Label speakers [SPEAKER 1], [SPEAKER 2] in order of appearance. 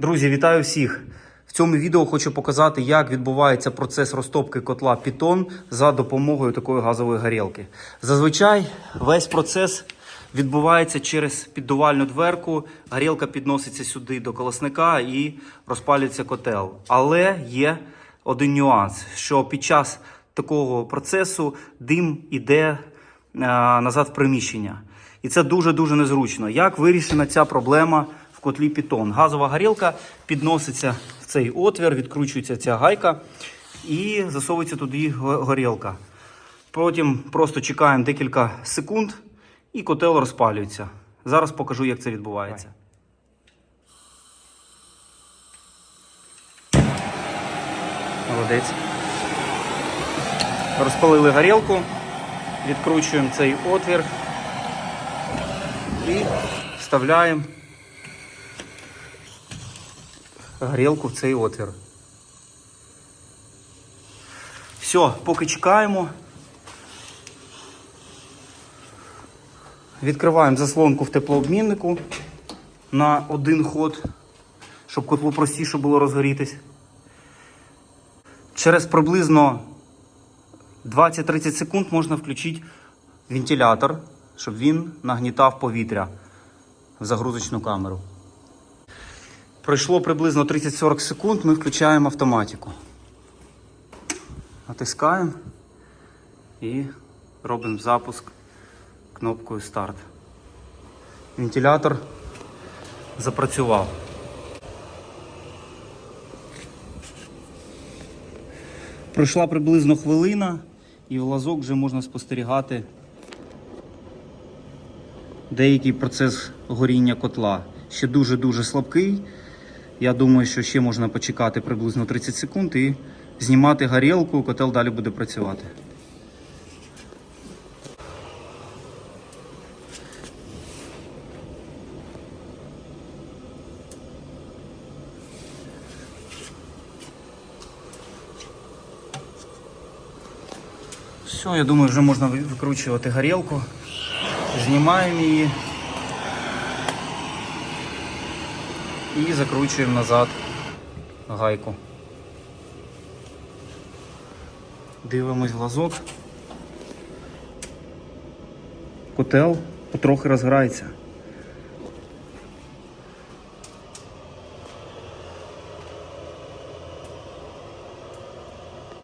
[SPEAKER 1] Друзі, вітаю всіх! В цьому відео хочу показати, як відбувається процес розтопки котла Python за допомогою такої газової горілки. Зазвичай весь процес відбувається через піддувальну дверку. Горілка підноситься сюди до колосника і розпалюється котел. Але є один нюанс, що під час такого процесу дим іде е, назад в приміщення. І це дуже-дуже незручно. Як вирішена ця проблема в котлі Python? Газова горілка підноситься в цей отвір, відкручується ця гайка і засовується туди горілка. Потім просто чекаємо декілька секунд і котел розпалюється. Зараз покажу, як це відбувається. Молодець. Розпалили горілку, відкручуємо цей отвір і вставляємо горілку в цей отвір. Все, поки чекаємо. Відкриваємо заслонку в теплообміннику на один ход, щоб котлу простіше було розгорітись. Через приблизно 20-30 секунд можна включити вентилятор, щоб він нагнітав повітря в загрузочну камеру. Пройшло приблизно 30-40 секунд, ми включаємо автоматику. Натискаємо і робимо запуск кнопкою старт. Вентилятор запрацював. Пройшла приблизно хвилина, і в лазок вже можна спостерігати деякий процес горіння котла. Ще дуже-дуже слабкий. Я думаю, що ще можна почекати приблизно 30 секунд і знімати горілку, котел далі буде працювати. Все, я думаю, вже можна викручувати горілку. Знімаємо її і закручуємо назад гайку. Дивимось глазок. Котел потрохи розгорається.